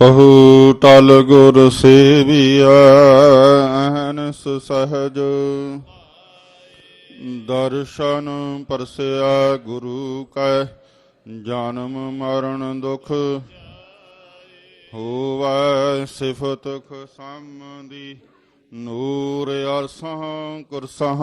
ਕਹੂ ਤਲ ਗੁਰ ਸੇਵੀਐ ਅਹਨਸ ਸਹਜ। ਦਰਸ਼ਨ ਪਰਸਿਆ ਗੁਰੂ ਕੈ, ਜਨਮ ਮਰਨ ਦੁਖ ਹੋਵੈ। ਸਿਫਤ ਖਸਮ ਨੂਰ ਅਰਸਹ ਕੁਰਸਹ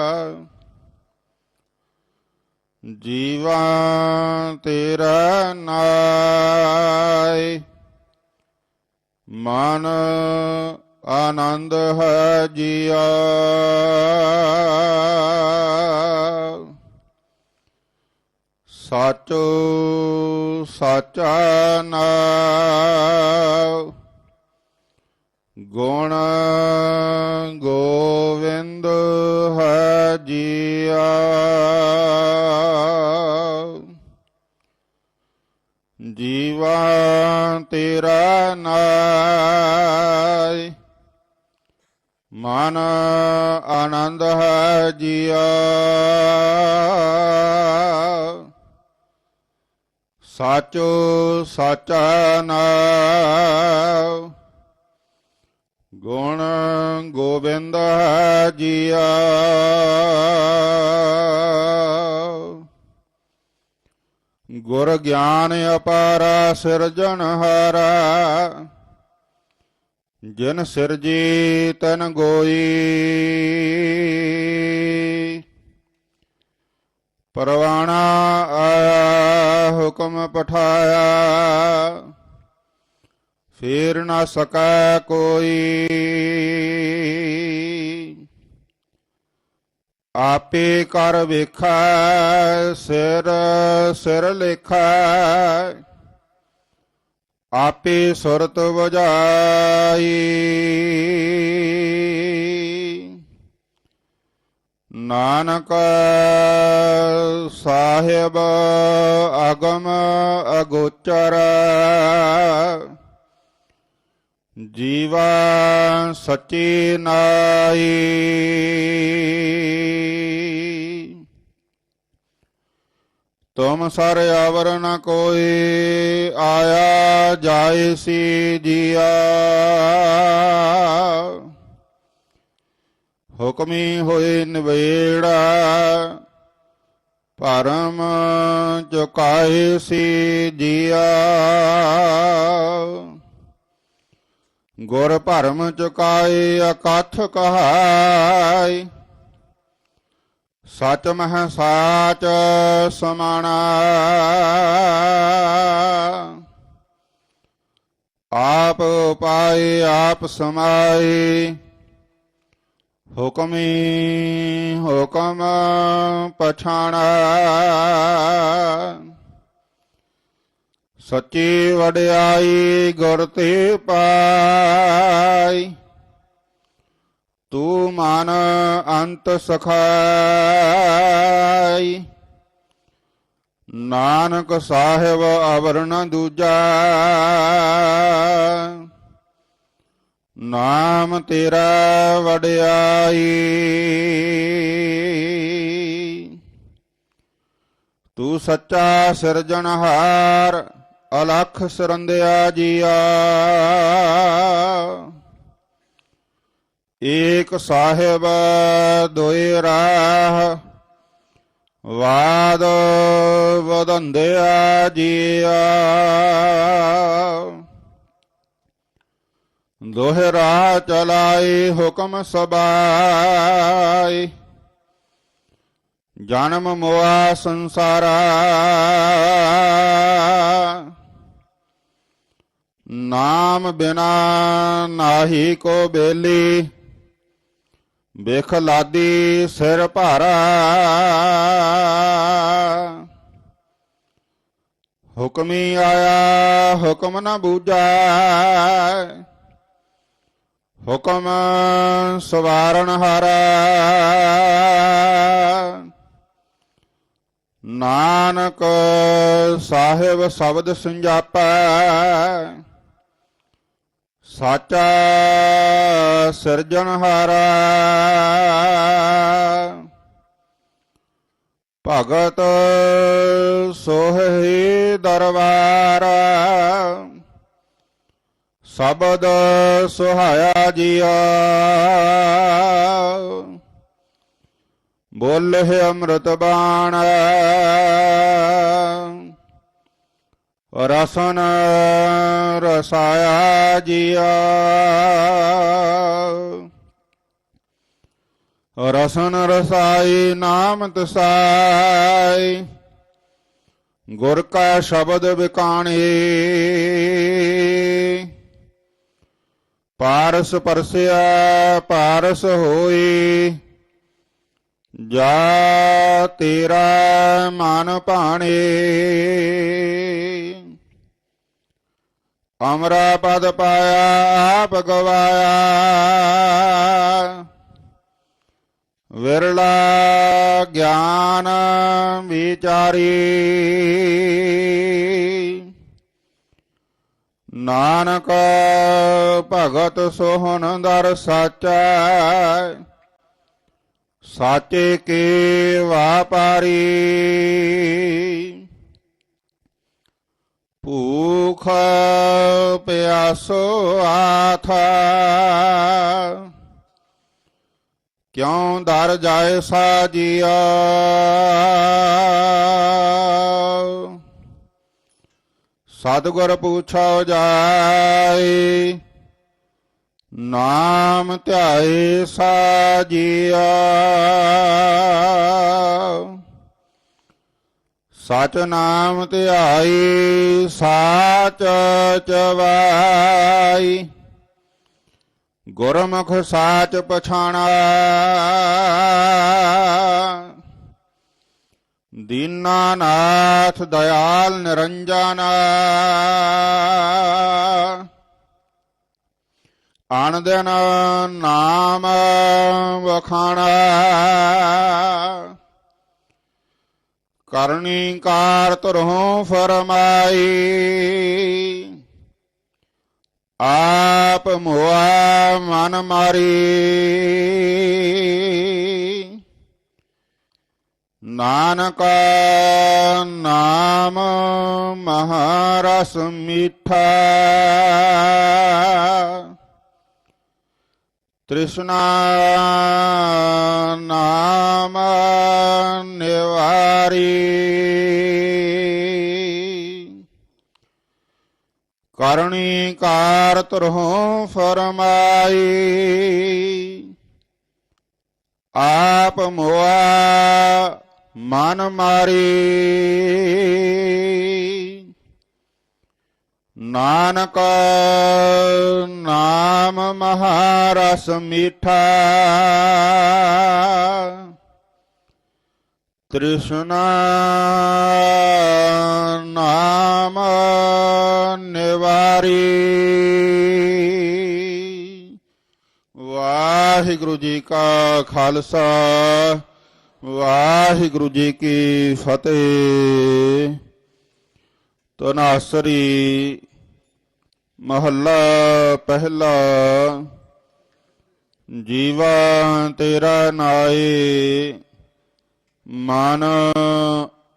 ਜੀਵਾ ਤੇਰਾ ਨਾਇ ਮਨ ਆਨੰਦ ਹੈ ਜੀਆ। ਸਾਚੋ ਸਾਚਾ ਨਾਮ ਗੁਣ ਸਾਚੋ ਸਾਚਾ ਨਾਮ ਗੁਣ ਗੋਬਿੰਦ ਜੀਆ। ਗੁਰ ਗਿਆਨ ਅਪਾਰਾ ਸਿਰਜਣਹਾਰਾ ਜਿਨ ਸਿਰਜੀ ਤਨ ਗੋਈ। ਪਰਵਾਣਾ ਆਇਆ। ਹੁਕਮ ਪਠਾਇਆ। ਫੇਰ ਨਾ ਸਕੈ ਕੋਈ। ਆਪੇ ਕਰ ਵੇਖੈ, ਸਿਰ ਸਿਰ ਲੇਖੈ। ਆਪੇ ਸੁਰਤ ਵਜਾਈ। ਨਾਨਕ ਸਾਹਿਬ ਅਗਮ ਅਗੋਚਰ ਜੀਵਾ ਸਚੀ ਨਾਈ ਤੁਮ ਸਰ ਆਵਰ ਨ ਕੋਈ ਆਇਆ ਜਾਏ ਸੀ ਜੀਆ। ਹੁਕਮੀ ਹੋਏ ਨਵੇੜਾ, ਪਰਮ ਚੁਕਾਏ ਸੀ ਜੀਆ। ਗੁਰ ਭਰਮ ਚੁਕਾਏ, ਅਕਥ ਕਹਾਈ ਸਚ ਮਹ ਸਾਚ ਸਮਾਣਾ। ਆਪ ਪਾਏ ਆਪ ਸਮਾਏ। ਹੁਕਮੀ ਹੁਕਮ ਪਛਾਣਾ। ਸੱਚੀ ਵਡਿਆਈ ਗੁਰ ਤੇ ਪਾਈ। ਤੂੰ ਮਨ ਅੰਤ ਸਖਾਈ। ਨਾਨਕ ਸਾਹਿਬ ਅਵਰਣ ਦੂਜਾ। ਨਾਮ ਤੇਰਾ ਵਡਿਆਈ। ਤੂੰ ਸੱਚਾ ਸਿਰਜਣਹਾਰ ਅਲਖ ਸਰੰਦਿਆ ਜੀਆ। ਏਕ ਸਾਹਿਬ ਦੋਇ ਰਾਹ, ਵਾਦ ਵਦੰਦਿਆ ਜੀਆ। ਦੋਹਿ ਰਾਹ ਚਲਾਈ ਹੁਕਮ ਸਬਾਈ ਜਨਮ ਮੋਆ ਸੰਸਾਰਾ। ਨਾਮ ਬਿਨਾ ਨਾਹੀ ਕੋ ਬੇਲੀ। ਬਿਖ ਲਾਦੀ ਸਿਰ ਭਾਰਾ। ਹੁਕਮੀ ਆਇਆ, ਹੁਕਮ ਨਾ ਬੂਝਾ। ਹੁਕਮ ਸਵਾਰਨ ਹਾਰਾ। ਨਾਨਕ ਸਾਹਿਬ ਸ਼ਬਦ ਸੰਜਾਪੈ। ਸਾਚਾ ਸਿਰਜਣਹਾਰਾ ਭਗਤ ਸੋਹੇ ਦਰਬਾਰ। ਸ਼ਬਦ ਸੁਹਾਇਆ ਜੀਆ। ਬੋਲੇ ਅੰਮ੍ਰਿਤ ਬਾਣ। ਰਸਨ ਰਸਾਇਆ ਜੀਆ। ਰਸਨ ਰਸਾਈ ਨਾਮ ਤਸਾਈ। ਗੁਰ ਕਾ ਸ਼ਬਦ ਵਿਕਾਣੇ। ਪਾਰਸ ਪਰਸਿਆ, ਪਾਰਸ ਹੋਈ। ਜਾ ਤੇਰਾ ਮਨ ਭਾਣੇ। ਅਮਰਾ ਪਦ ਪਾਇਆ, ਆਪ ਗਵਾਇਆ। ਵਿਰਲਾ ਗਿਆਨ ਵਿਚਾਰੀ। ਨਾਨਕ ਭਗਤ ਸੋਹਣ ਦਰ ਸਾਚਾ, ਸਾਚੇ ਕੇ ਵਾਪਾਰੀ। ਭੂਖ ਪਿਆਸੋ ਆਥਾ, ਕਿਉਂ ਦਰ ਜਾਏ ਸਾਜੀਆ। ਸਤਿਗੁਰ ਪੁੱਛੋ ਜਾਏ ਨਾਮ ਧਿਆਏ ਸਾਜੀਆ। ਸਚ ਨਾਮ ਧਿਆਈ ਸਾਚ ਚਵਾਈ ਗੁਰਮੁਖ ਸਾਚ ਪਛਾਣਾ। ਦੀਨਾਨਾਥ ਦਇਆਲ ਨਿਰੰਜਨਾ। ਆਣ ਦਿਨ ਨਾਮ ਵਖਾਣਾ। ਕਰਨੀ ਕਾਰ ਤੁਰਹੁ ਫਰਮਾਈ। ਆਪ ਮੋਆ ਮਨ ਮਾਰੀ। ਨਾਨਕ ਨਾਮ ਮਹਾਰਸ ਮੀਠਾ ਤ੍ਰਿਸ਼ਨਾ ਨਾਮ ਨਿਵਾਰੀ ਕਰਣੀ ਕਾਰ ਤੁਰਹੁ ਫਰਮਾਈ ਆਪ ਮੋਆ ਮਨ ਮਾਰੀ। ਨਾਨਕ ਨਾਮ ਮਹਾਰਸ ਮੀਠਾ। ਤ੍ਰਿਸ਼ਨਾ ਨਾਮ ਨਿਵਾਰੀ। ਵਾਹਿਗੁਰੂ ਜੀ ਕਾ ਖਾਲਸਾ। ਵਾਹਿਗੁਰੂ ਜੀ ਕੀ ਫਤਿਹ। ਤਨਾਸਰੀ ਮਹੱਲਾ ਪਹਿਲਾ। ਜੀਵਾ ਤੇਰਾ ਨਾਏ, ਮਨ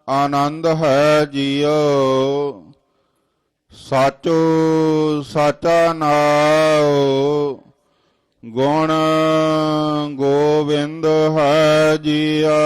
ਆਨੰਦ ਹੈ ਜੀਉ। ਸਾਚੋ ਸਾਚਾ ਨਾਉ। ਗੁਣ ਗੋਬਿੰਦ ਹੈ ਜੀਆ।